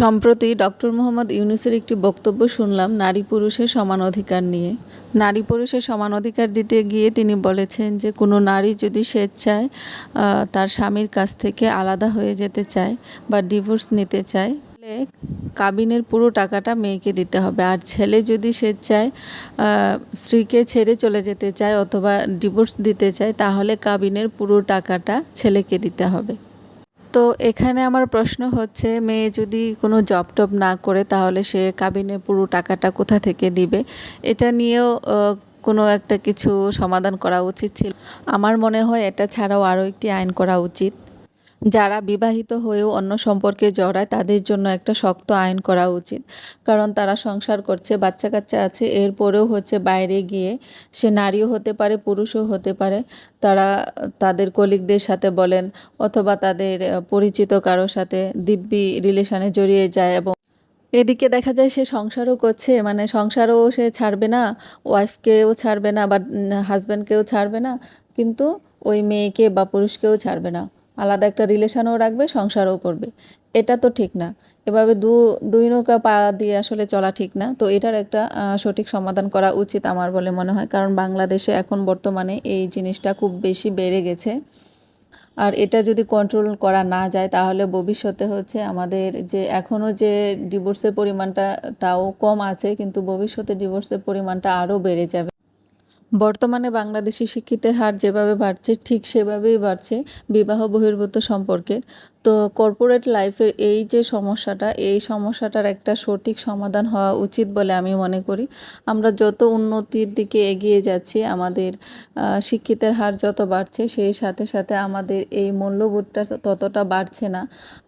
সম্প্রতি ডক্টর মোহাম্মদ ইউনুসের একটি বক্তব্য শুনলাম নারী পুরুষের সমান অধিকার নিয়ে। নারী পুরুষের সমান অধিকার দিতে গিয়ে তিনি বলেছেন যে, কোনো নারী যদি স্বেচ্ছায় তার স্বামীর কাছ থেকে আলাদা হয়ে যেতে চায় বা ডিভোর্স নিতে চায় কাবিনের পুরো টাকাটা মেয়েকে দিতে হবে। আর ছেলে যদি স্বেচ্ছায় স্ত্রীকে ছেড়ে চলে যেতে চায় অথবা ডিভোর্স দিতে চায়, তাহলে কাবিনের পুরো টাকাটা ছেলেকে দিতে হবে। তো এখানে আমার প্রশ্ন হচ্ছে, মেয়ে যদি কোনো জব টব না করে তাহলে সে কাবিনে পুরো টাকাটা কোথা থেকে দিবে? এটা নিয়েও কোনো একটা কিছু সমাধান করা উচিত ছিল। আমার মনে হয় এটা ছাড়াও আরও একটি আইন করা উচিত। যারা বিবাহিত হয়েও অন্য সম্পর্কে জড়ায়, তাদের জন্য একটা শক্ত আইন করা উচিত। কারণ তারা সংসার করছে বাচ্চা কাচ্চা আছে, এরপরেও হচ্ছে বাইরে গিয়ে সে নারীও হতে পারে, পুরুষও হতে পারে। তারা তাদের কলিগদের সাথে বলেন অথবা তাদের পরিচিত কারোর সাথে দিব্যি রিলেশনে জড়িয়ে যায় এবং এদিকে দেখা যায় সে সংসারও করছে মানে সংসারও সে ছাড়বে না ওয়াইফকেও ছাড়বে না বা হাজব্যান্ডকেও ছাড়বে না, কিন্তু ওই মেয়েকে বা পুরুষকেও ছাড়বে না। আলাদা একটা রিলেশনও রাখবে, সংসারও করবে। এটা তো ঠিক না। এভাবে দু, দুই নৌকা পা দিয়ে আসলে চলা ঠিক না। তো এটার একটা সঠিক সমাধান করা উচিত আমার বলে মনে হয়। কারণ বাংলাদেশে এখন বর্তমানে এই জিনিসটা খুব বেশি বেড়ে গেছে। আর এটা যদি কন্ট্রোল করা না যায়, তাহলে ভবিষ্যতে হচ্ছে আমাদের যে এখনও যে ডিভোর্সের পরিমাণটা, তাও কম আছে, কিন্তু ভবিষ্যতে ডিভোর্সের পরিমাণটা আরও বেড়ে যাবে। বর্তমানে বাংলাদেশি শিক্ষিতের হার যেভাবে বাড়ছে, ঠিক সেভাবেই বাড়ছে বিবাহ বহির্ভূত সম্পর্কের। তো কর্পোরেট লাইফের এই যে সমস্যাটা, এই সমস্যাটার একটা সঠিক সমাধান হওয়া উচিত বলে আমি মনে করি। আমরা যত উন্নতির দিকে এগিয়ে যাচ্ছি, আমাদের শিক্ষিতের হার যত বাড়ছে, সেই সাথে সাথে আমাদের এই মূল্যবোধটা ততটা বাড়ছে না।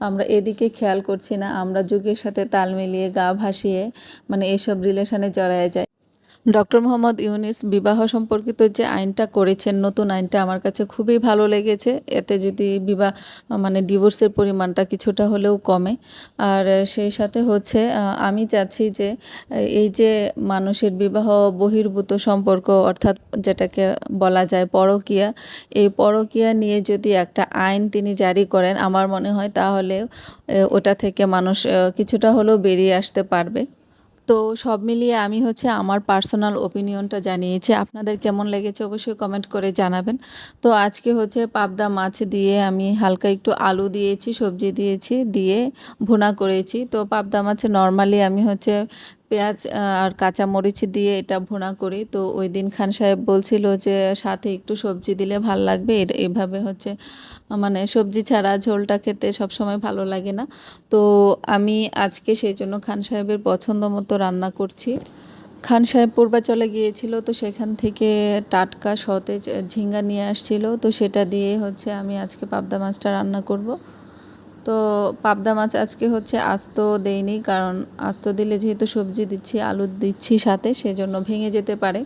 আমরা এদিকে খেয়াল করছি না, আমরা যুগের সাথে তাল মিলিয়ে গা ভাসিয়ে মানে এইসব রিলেশনে জড়ায় যায় ডক্টর মোহাম্মদ ইউনিস বিবাহ সম্পর্কিত যে আইনটা করেছেন, নতুন আইনটা আমার কাছে খুবই ভালো লেগেছে। এতে যদি বিবাহ মানে ডিভোর্সের পরিমাণটা কিছুটা হলেও কমে। আর সেই সাথে হচ্ছে আমি চাচ্ছি যে, এই যে মানুষের বিবাহ বহির্ভূত সম্পর্ক, অর্থাৎ যেটাকে বলা যায় পরকীয়া, এই পরকীয়া নিয়ে যদি একটা আইন তিনি জারি করেন, আমার মনে হয় তাহলে ওটা থেকে মানুষ কিছুটা হলেও বেরিয়ে আসতে পারবে। তো সব মিলিয়ে আমি হচ্ছে আমার পার্সোনাল ওপিনিয়নটা জানিয়েছি। আপনাদের কেমন লেগেছে অবশ্যই কমেন্ট করে জানাবেন। তো আজকে হচ্ছে পাবদা মাছ দিয়ে আমি হালকা একটু আলু দিয়েছি, সবজি দিয়েছি, দিয়ে ভুনা করেছি। তো পাবদা মাছে নর্মালি আমি হচ্ছে পেঁয়াজ আর কাঁচা মরিচ দিয়ে এটা ভুনা করি। তো ওই দিন খান সাহেব বলছিল যে, সাথে একটু সবজি দিলে ভালো লাগবে। এভাবে হচ্ছে মানে সবজি ছাড়া ঝোলটা খেতে সবসময় ভালো লাগে না। তো আমি আজকে সেই জন্য খান সাহেবের পছন্দ মতো রান্না করছি। খান সাহেব পূর্বাচলে গিয়েছিল, তো সেখান থেকে টাটকা সতেজ ঝিঙ্গা নিয়ে আসছিল। তো সেটা দিয়ে হচ্ছে আমি আজকে পাবদা মাছটা রান্না করব। তো পাবদা মাছ আজকে হচ্ছে আস্ত দেইনি, কারণ আস্ত দিলে যেহেতু সবজি দিচ্ছি, আলু দিচ্ছি সাথে, সেজন্য ভেঙে যেতে পারে।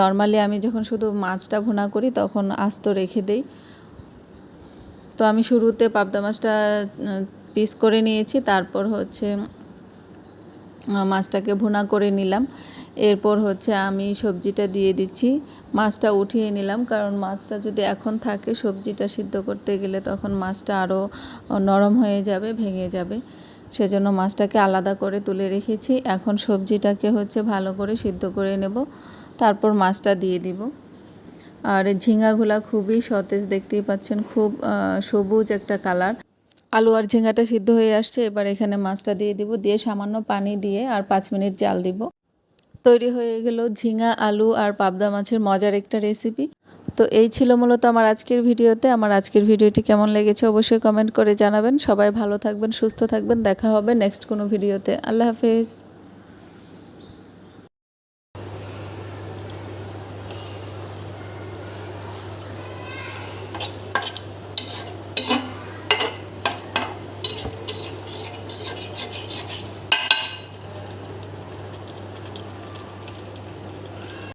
নর্মালি আমি যখন শুধু মাছটা ভুনা করি, তখন আস্ত রেখে দেই। তো আমি শুরুতে পাবদা মাছটা পিস করে নিয়েছি, তারপর হচ্ছে মাছটাকে ভুনা করে নিলাম। এরপর হচ্ছে আমি সবজিটা দিয়ে দিচ্ছি। মাছটা উঠিয়ে নিলাম, কারণ মাছটা যদি এখন থাকে সবজিটা সিদ্ধ করতে গেলে তখন মাছটা আরও নরম হয়ে যাবে, ভেঙে যাবে। সেজন্য মাছটাকে আলাদা করে তুলে রেখেছি। এখন সবজিটাকে হচ্ছে ভালো করে সিদ্ধ করে নেব, তারপর মাছটা দিয়ে দিব। আর ঝিঙ্গাগুলা খুবই সতেজ, দেখতেই পাচ্ছেন, খুব সবুজ একটা কালার। আলু আর ঝিঙ্গাটা সিদ্ধ হয়ে আসছে, এবার এখানে মাছটা দিয়ে দিব। দিয়ে সামান্য পানি দিয়ে আর পাঁচ মিনিট জাল দিব। তৈরি হয়ে গেল ঝিঙা, আলু আর পাবদা মাছের মজার একটা রেসিপি তো এই ছিল মূলত আমার আজকের ভিডিওতে। আমার আজকের ভিডিওটি কেমন লেগেছে অবশ্যই কমেন্ট করে জানাবেন। সবাই ভালো থাকবেন, সুস্থ থাকবেন। দেখা হবে নেক্সট কোনো ভিডিওতে। আল্লাহ হাফেজ।